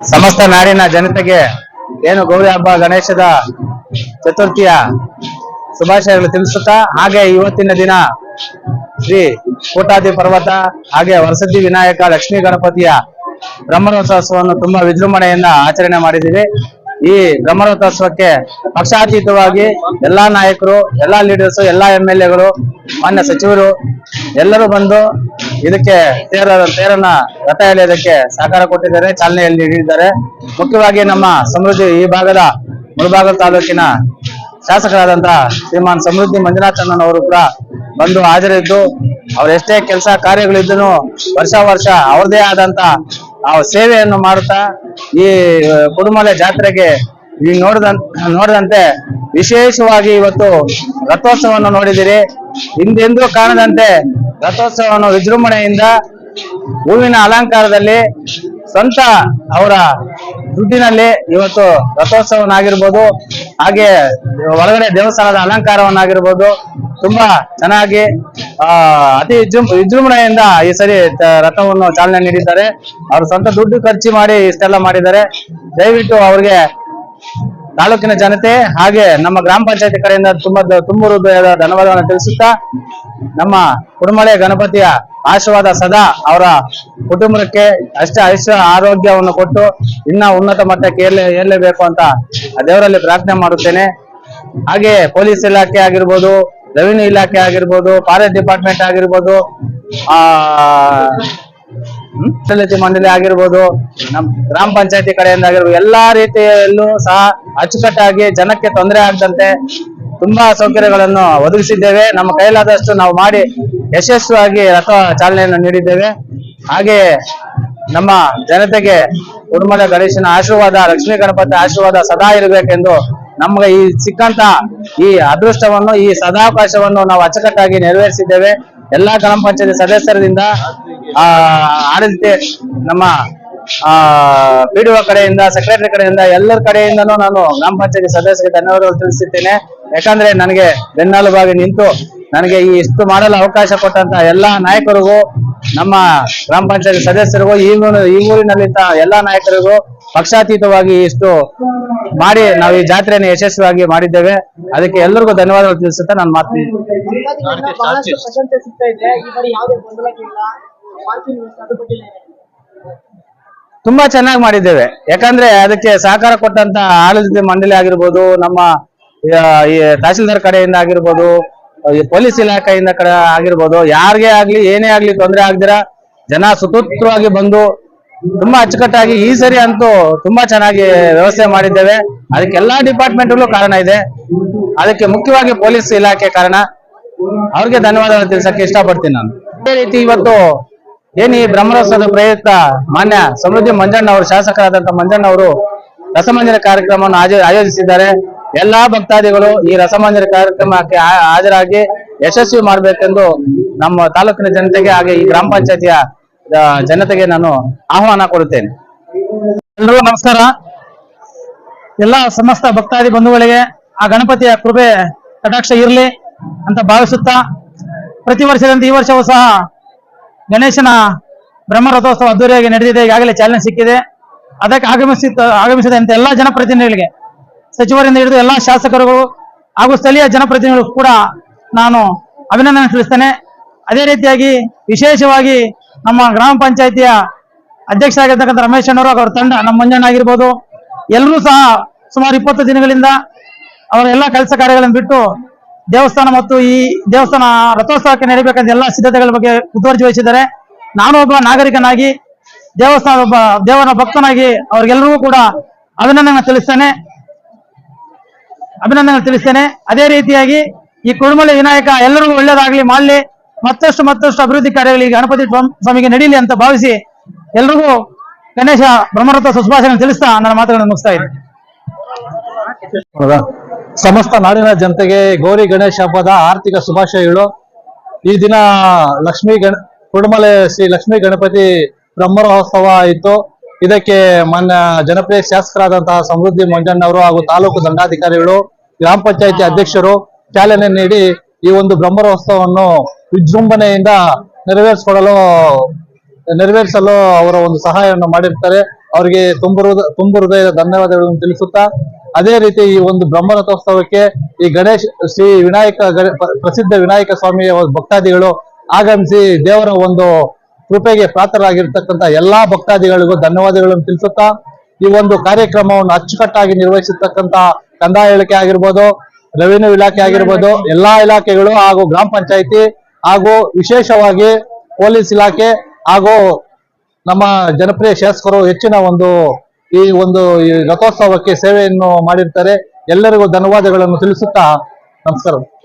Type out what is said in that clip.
ಸಮಸ್ತ ನಾಡಿನ ಜನತೆಗೆ ಏನು ಗೌರಿ ಹಬ್ಬ, ಗಣೇಶದ ಚತುರ್ಥಿಯ ಶುಭಾಶಯಗಳು ತಿಳಿಸುತ್ತಾ, ಹಾಗೆ ಇವತ್ತಿನ ದಿನ ಶ್ರೀ ಕೋಟಾದಿ ಪರ್ವತ ಹಾಗೆ ವರಸದ್ದಿ ವಿನಾಯಕ ಲಕ್ಷ್ಮೀ ಗಣಪತಿಯ ಬ್ರಹ್ಮರಥೋತ್ಸವವನ್ನು ತುಂಬಾ ವಿಜೃಂಭಣೆಯಿಂದ ಆಚರಣೆ ಮಾಡಿದ್ದೀವಿ. ಈ ಬ್ರಹ್ಮರಥೋತ್ಸವಕ್ಕೆ ಪಕ್ಷಾತೀತವಾಗಿ ಎಲ್ಲಾ ನಾಯಕರು, ಎಲ್ಲಾ ಲೀಡರ್ಸ್ ಎಲ್ಲಾ ಎಂ ಎಲ್ ಎಗಳು ಮಾನ್ಯ ಸಚಿವರು ಎಲ್ಲರೂ ಬಂದು ಇದಕ್ಕೆ ತೇರ ತೇರನ್ನ ರಥ ಎಳೆಯೋದಕ್ಕೆ ಸಹಕಾರ ಕೊಟ್ಟಿದ್ದಾರೆ, ಚಾಲನೆಯಲ್ಲಿ ನೀಡಿದ್ದಾರೆ. ಮುಖ್ಯವಾಗಿ ನಮ್ಮ ಸಮೃದ್ಧಿ ಈ ಭಾಗದ ಮುಳಬಾಗಲ ತಾಲೂಕಿನ ಶಾಸಕರಾದಂತ ಶ್ರೀಮಾನ್ ಸಮೃದ್ಧಿ ಮಂಜುನಾಥಣ್ಣನವರು ಕೂಡ ಬಂದು ಹಾಜರಿದ್ದು ಅವ್ರ ಎಷ್ಟೇ ಕೆಲಸ ಕಾರ್ಯಗಳಿದ್ದನು ವರ್ಷ ವರ್ಷ ಅವ್ರದೇ ಆದಂತ ಆ ಸೇವೆಯನ್ನು ಮಾಡುತ್ತಾ, ಈ ಕುಡುಮಲೆ ಜಾತ್ರೆಗೆ ಈ ನೋಡಿದಂತ, ನೋಡಿದಂತೆ ವಿಶೇಷವಾಗಿ ಇವತ್ತು ರಥೋತ್ಸವವನ್ನು ನೋಡಿದಿರಿ ಹಿಂದೆಂದೂ ಕಾಣದಂತೆ ರಥೋತ್ಸವವನ್ನು ವಿಜೃಂಭಣೆಯಿಂದ ಹೂವಿನ ಅಲಂಕಾರದಲ್ಲಿ ಸ್ವಂತ ಅವರ ದುಡ್ಡಿನಲ್ಲಿ ಇವತ್ತು ರಥೋತ್ಸವನಾಗಿರ್ಬೋದು, ಹಾಗೆ ಒಳಗಡೆ ದೇವಸ್ಥಾನದ ಅಲಂಕಾರವನ್ನಾಗಿರ್ಬೋದು, ತುಂಬಾ ಚೆನ್ನಾಗಿ, ಆ, ಅತಿ ವಿಜೃಂ- ವಿಜೃಂಭಣೆಯಿಂದ ಈ ಸರಿ ರಥವನ್ನು ಚಾಲನೆ ನೀಡಿದ್ದಾರೆ. ಅವರು ಸ್ವಂತ ದುಡ್ಡು ಖರ್ಚು ಮಾಡಿ ಇಷ್ಟೆಲ್ಲ ಮಾಡಿದ್ದಾರೆ. ದಯವಿಟ್ಟು ಅವ್ರಿಗೆ ತಾಲೂಕಿನ ಜನತೆ ಹಾಗೆ ನಮ್ಮ ಗ್ರಾಮ ಪಂಚಾಯತಿ ಕಡೆಯಿಂದ ತುಂಬಾ ತುಂಬು ಹೃದಯದ ಧನ್ಯವಾದವನ್ನು ತಿಳಿಸುತ್ತಾ ನಮ್ಮ ಕುಡುಮಳೆ ಗಣಪತಿಯ ಆಶೀರ್ವಾದ ಸದಾ ಅವರ ಕುಟುಂಬಕ್ಕೆ ಅಷ್ಟೇ ಐಶ್ವರ್ಯ ಆರೋಗ್ಯವನ್ನು ಕೊಟ್ಟು ಇನ್ನ ಉನ್ನತ ಮಟ್ಟಕ್ಕೆ ಏರ್ಲೆ ಏರ್ಲೇಬೇಕು ಅಂತ ದೇವರಲ್ಲಿ ಪ್ರಾರ್ಥನೆ ಮಾಡುತ್ತೇನೆ. ಹಾಗೆ ಪೊಲೀಸ್ ಇಲಾಖೆ ಆಗಿರ್ಬೋದು, ರೆವಿನ್ಯೂ ಇಲಾಖೆ ಆಗಿರ್ಬೋದು, ಫಾರೆಸ್ಟ್ ಡಿಪಾರ್ಟ್ಮೆಂಟ್ ಆಗಿರ್ಬೋದು, ಆ ಸಮಿತಿ ಮಂಡಳಿ ಆಗಿರ್ಬೋದು, ನಮ್ ಗ್ರಾಮ ಪಂಚಾಯತಿ ಕಡೆಯಿಂದ ಆಗಿರ್ಬೋದು, ಎಲ್ಲಾ ರೀತಿಯಲ್ಲೂ ಸಹ ಅಚ್ಚುಕಟ್ಟಾಗಿ ಜನಕ್ಕೆ ತೊಂದರೆ ಆಗದಂತೆ ತುಂಬಾ ಸೌಕರ್ಯಗಳನ್ನು ಒದಗಿಸಿದ್ದೇವೆ. ನಮ್ಮ ಕೈಲಾದಷ್ಟು ನಾವು ಮಾಡಿ ಯಶಸ್ವಿಯಾಗಿ ರಥ ಚಾಲನೆಯನ್ನು ನೀಡಿದ್ದೇವೆ. ಹಾಗೆ ನಮ್ಮ ಜನತೆಗೆ ಕುಟುಂಬದ ಗಣೇಶನ ಆಶೀರ್ವಾದ, ಲಕ್ಷ್ಮೀ ಗಣಪತಿ ಆಶೀರ್ವಾದ ಸದಾ ಇರಬೇಕೆಂದು ನಮ್ಗೆ ಈ ಸಿಕ್ಕಂತ ಈ ಅದೃಷ್ಟವನ್ನು, ಈ ಸದಾವಕಾಶವನ್ನು ನಾವು ಅಚ್ಚುಕಟ್ಟಾಗಿ ನೆರವೇರಿಸಿದ್ದೇವೆ. ಎಲ್ಲಾ ಗ್ರಾಮ ಪಂಚಾಯತಿ ಸದಸ್ಯರಿಂದ, ಆ ಆಡಳಿತ ನಮ್ಮ, ಆ ಪಿಡಿಒ ಕಡೆಯಿಂದ ಸೆಕ್ರೆಟರಿ ಕಡೆಯಿಂದ, ಎಲ್ಲರ ಕಡೆಯಿಂದನೂ ನಾನು ಗ್ರಾಮ ಪಂಚಾಯತಿ ಸದಸ್ಯರಿಗೆ ಧನ್ಯವಾದಗಳು ತಿಳಿಸುತ್ತೇನೆ ಯಾಕಂದ್ರೆ ನನಗೆ ಬೆನ್ನೆಲುಬಾಗಿ ನಿಂತು ನನಗೆ ಈ ಇಷ್ಟು ಮಾಡಲು ಅವಕಾಶ ಕೊಟ್ಟಂತ ಎಲ್ಲಾ ನಾಯಕರಿಗೂ, ನಮ್ಮ ಗ್ರಾಮ ಪಂಚಾಯತಿ ಸದಸ್ಯರಿಗೂ, ಈ ಈ ಊರಿನಲ್ಲಿದ್ದ ಎಲ್ಲಾ ನಾಯಕರಿಗೂ ಪಕ್ಷಾತೀತವಾಗಿ ಇಷ್ಟು ಮಾಡಿ ನಾವು ಈ ಜಾತ್ರೆಯನ್ನು ಯಶಸ್ವಿಯಾಗಿ ಮಾಡಿದ್ದೇವೆ. ಅದಕ್ಕೆ ಎಲ್ಲರಿಗೂ ಧನ್ಯವಾದಗಳು ತಿಳಿಸುತ್ತಾ ನಾನು ಮಾತು ಯುಗಾದಿಗಳಿಂದ ಬಹಳಷ್ಟು ಪ್ರಶಂಸೆ ಸಿಗ್ತಾ ಇದೆ. ಈ ಬಾರಿ ಯಾವುದೇ ಗೊಂದಲಗಳಿಲ್ಲ ಪಾರ್ಕಿಂಗ್ ವ್ಯವಸ್ಥೆ ಅದ್ರ ಬಗ್ಗೆ ತುಂಬಾ ಚೆನ್ನಾಗಿ ಮಾಡಿದ್ದೇವೆ. ಯಾಕಂದ್ರೆ ಅದಕ್ಕೆ ಸಹಕಾರ ಕೊಟ್ಟಂತ ಆಡಳಿತ ಮಂಡಳಿ ಆಗಿರ್ಬೋದು ನಮ್ಮ ಈ ತಹಸೀಲ್ದಾರ್ ಕಡೆಯಿಂದ ಆಗಿರ್ಬೋದು ಈ ಪೊಲೀಸ್ ಇಲಾಖೆಯಿಂದ ಕಡೆ ಆಗಿರ್ಬೋದು ಯಾರಿಗೆ ಆಗ್ಲಿ ಏನೇ ಆಗ್ಲಿ ತೊಂದರೆ ಆಗ್ದಿರ ಜನ ಸುತೂತ್ರವಾಗಿ ಬಂದು ತುಂಬಾ ಅಚ್ಚುಕಟ್ಟಾಗಿ ಈ ಸರಿ ಅಂತೂ ತುಂಬಾ ಚೆನ್ನಾಗಿ ವ್ಯವಸ್ಥೆ ಮಾಡಿದ್ದೇವೆ. ಅದಕ್ಕೆಲ್ಲಾ ಡಿಪಾರ್ಟ್ಮೆಂಟ್ಗಳು ಕಾರಣ ಇದೆ. ಅದಕ್ಕೆ ಮುಖ್ಯವಾಗಿ ಪೊಲೀಸ್ ಇಲಾಖೆ ಕಾರಣ. ಅವ್ರಿಗೆ ಧನ್ಯವಾದಗಳು ತಿಳಿಸಕ್ಕೆ ಇಷ್ಟಪಡ್ತೀನಿ ನಾನು. ಅದೇ ರೀತಿ ಇವತ್ತು ಏನ್ ಈ ಬ್ರಹ್ಮರಸದ ಪ್ರಯುಕ್ತ ಮಾನ್ಯ ಸಮೃದ್ಧಿ ಮಂಜಣ್ಣ ಅವರು ಶಾಸಕರಾದಂತ ಮಂಜಣ್ಣ ಅವರು ರಸಮಂಜನ ಕಾರ್ಯಕ್ರಮವನ್ನು ಆಯೋಜಿಸಿದ್ದಾರೆ. ಎಲ್ಲಾ ಭಕ್ತಾದಿಗಳು ಈ ರಸಮಂಜನ ಕಾರ್ಯಕ್ರಮಕ್ಕೆ ಹಾಜರಾಗಿ ಯಶಸ್ವಿ ಮಾಡಬೇಕೆಂದು ನಮ್ಮ ತಾಲೂಕಿನ ಜನತೆಗೆ ಹಾಗೆ ಈ ಗ್ರಾಮ ಪಂಚಾಯತಿಯ ಜನತೆಗೆ ನಾನು ಆಹ್ವಾನ ಕೊಡುತ್ತೇನೆ. ಎಲ್ಲರೂ ನಮಸ್ಕಾರ. ಎಲ್ಲ ಸಮಸ್ತ ಭಕ್ತಾದಿ ಬಂಧುಗಳಿಗೆ ಆ ಗಣಪತಿಯ ಕೃಪೆ ಕಟಾಕ್ಷ ಇರಲಿ. ಅಂತ ಭಾವಿಸುತ್ತಾ ಪ್ರತಿ ವರ್ಷದಂತೆ ಈ ವರ್ಷವೂ ಸಹ ಗಣೇಶನ ಬ್ರಹ್ಮರಥೋತ್ಸವ ಅದ್ದೂರಿಯಾಗಿ ನಡೆದಿದೆ. ಈಗಾಗಲೇ ಚಾಲನೆ ಸಿಕ್ಕಿದೆ. ಅದಕ್ಕೆ ಆಗಮಿಸಿದ ಆಗಮಿಸಿದಂತೆ ಎಲ್ಲಾ ಜನಪ್ರತಿನಿಧಿಗಳಿಗೆ, ಸಚಿವರಿಂದ ಹಿಡಿದು ಎಲ್ಲಾ ಶಾಸಕರುಗಳು ಹಾಗೂ ಸ್ಥಳೀಯ ಜನಪ್ರತಿನಿಧಿಗಳು ಕೂಡ ನಾನು ಅಭಿನಂದನೆ ತಿಳಿಸ್ತೇನೆ ಅದೇ ರೀತಿಯಾಗಿ ವಿಶೇಷವಾಗಿ ನಮ್ಮ ಗ್ರಾಮ ಪಂಚಾಯಿತಿಯ ಅಧ್ಯಕ್ಷರಾಗಿರ್ತಕ್ಕಂಥ ರಮೇಶ್ ಅಣ್ಣವರು ಅವರ ತಂಡ ನಮ್ಮ ಮಂಜಣ್ಣ ಆಗಿರ್ಬೋದು. ಎಲ್ಲರೂ ಸಹ ಸುಮಾರು ಇಪ್ಪತ್ತು ದಿನಗಳಿಂದ ಅವರ ಎಲ್ಲ ಕೆಲಸ ಕಾರ್ಯಗಳನ್ನು ಬಿಟ್ಟು ದೇವಸ್ಥಾನ ಮತ್ತು ಈ ದೇವಸ್ಥಾನ ರಥೋತ್ಸವಕ್ಕೆ ನಡೀಬೇಕಂತ ಎಲ್ಲ ಸಿದ್ಧತೆಗಳ ಬಗ್ಗೆ ಮುತುವರ್ಜಿ ವಹಿಸಿದ್ದಾರೆ. ನಾನು ಒಬ್ಬ ನಾಗರಿಕನಾಗಿ, ದೇವಸ್ಥಾನ ಒಬ್ಬ ದೇವರ ಭಕ್ತನಾಗಿ ಅವ್ರಿಗೆಲ್ಲರಿಗೂ ಕೂಡ ಅಭಿನಂದನೆ ತಿಳಿಸ್ತೇನೆ. ಅಭಿನಂದನೆ ತಿಳಿಸ್ತೇನೆ. ಅದೇ ರೀತಿಯಾಗಿ ಈ ಕುಡುಮಲೆ ವಿನಾಯಕ ಎಲ್ಲರಿಗೂ ಒಳ್ಳೇದಾಗ್ಲಿ ಮಾಡಲಿ. ಮತ್ತಷ್ಟು ಮತ್ತಷ್ಟು ಅಭಿವೃದ್ಧಿ ಕಾರ್ಯಗಳಿಗೆ ಗಣಪತಿ ಸ್ವಾಮ್- ಸ್ವಾಮಿಗೆ ನಡೀಲಿ ಅಂತ ಭಾವಿಸಿ ಎಲ್ರಿಗೂ ಗಣೇಶ ಬ್ರಹ್ಮರಥ ಸುಭಾಷಣೆ ತಿಳಿಸ್ತಾ ನನ್ನ ಮಾತುಗಳನ್ನು ಮುಗಿಸ್ತಾ ಇದ್ದೀನಿ? ಸಮಸ್ತ ನಾಡಿನ ಜನತೆಗೆ ಗೌರಿ ಗಣೇಶ ಹಬ್ಬದ ಆರ್ಥಿಕ ಶುಭಾಶಯಗಳು ಈ ದಿನ ಲಕ್ಷ್ಮೀ ಗಣ, ಕುಡುಮಲೆ ಶ್ರೀ ಲಕ್ಷ್ಮೀ ಗಣಪತಿ ಬ್ರಹ್ಮರೋತ್ಸವ ಇತ್ತು. ಇದಕ್ಕೆ ಮಾನ್ಯ ಜನಪ್ರಿಯ ಶಾಸಕರಾದಂತಹ ಸಮೃದ್ಧಿ ಮಂಜಣ್ಣವರು ಹಾಗೂ ತಾಲೂಕು ದಂಡಾಧಿಕಾರಿಗಳು, ಗ್ರಾಮ ಪಂಚಾಯತಿ ಅಧ್ಯಕ್ಷರು ಚಾಲನೆ ನೀಡಿ ಈ ಒಂದು ಬ್ರಹ್ಮರೋತ್ಸವವನ್ನು ವಿಜೃಂಭಣೆಯಿಂದ ನೆರವೇರಿಸಿಕೊಡಲು, ನೆರವೇರಿಸಲು ಅವರ ಒಂದು ಸಹಾಯವನ್ನು ಮಾಡಿರ್ತಾರೆ. ಅವರಿಗೆ ತುಂಬ ಹೃದಯ ತುಂಬ ಹೃದಯದ ಧನ್ಯವಾದಗಳನ್ನು ತಿಳಿಸುತ್ತಾ ಅದೇ ರೀತಿ ಈ ಒಂದು ಬ್ರಹ್ಮ ರಥೋತ್ಸವಕ್ಕೆ ಈ ಗಣೇಶ್, ಶ್ರೀ ವಿನಾಯಕ ಪ್ರಸಿದ್ಧ ವಿನಾಯಕ ಸ್ವಾಮಿಯ ಭಕ್ತಾದಿಗಳು ಆಗಮಿಸಿ ದೇವರ ಒಂದು ಕೃಪೆಗೆ ಪಾತ್ರರಾಗಿರ್ತಕ್ಕಂಥ ಎಲ್ಲಾ ಭಕ್ತಾದಿಗಳಿಗೂ ಧನ್ಯವಾದಗಳನ್ನು ತಿಳಿಸುತ್ತಾ, ಈ ಒಂದು ಕಾರ್ಯಕ್ರಮವನ್ನು ಅಚ್ಚುಕಟ್ಟಾಗಿ ನಿರ್ವಹಿಸಿರ್ತಕ್ಕಂಥ ಕಂದಾಯ ಇಲಾಖೆ ಆಗಿರ್ಬೋದು, ರೆವಿನ್ಯೂ ಇಲಾಖೆ ಆಗಿರ್ಬೋದು, ಎಲ್ಲಾ ಇಲಾಖೆಗಳು ಹಾಗೂ ಗ್ರಾಮ ಪಂಚಾಯಿತಿ ಹಾಗೂ ವಿಶೇಷವಾಗಿ ಪೊಲೀಸ್ ಇಲಾಖೆ ಹಾಗೂ ನಮ್ಮ ಜನಪ್ರಿಯ ಶಾಸಕರು ಹೆಚ್ಚಿನ ಒಂದು ಈ ಒಂದು ರಥೋತ್ಸವಕ್ಕೆ ಸೇವೆಯನ್ನು ಮಾಡಿರ್ತಾರೆ. ಎಲ್ಲರಿಗೂ ಧನ್ಯವಾದಗಳನ್ನು ತಿಳಿಸುತ್ತಾ ನಮಸ್ಕಾರ.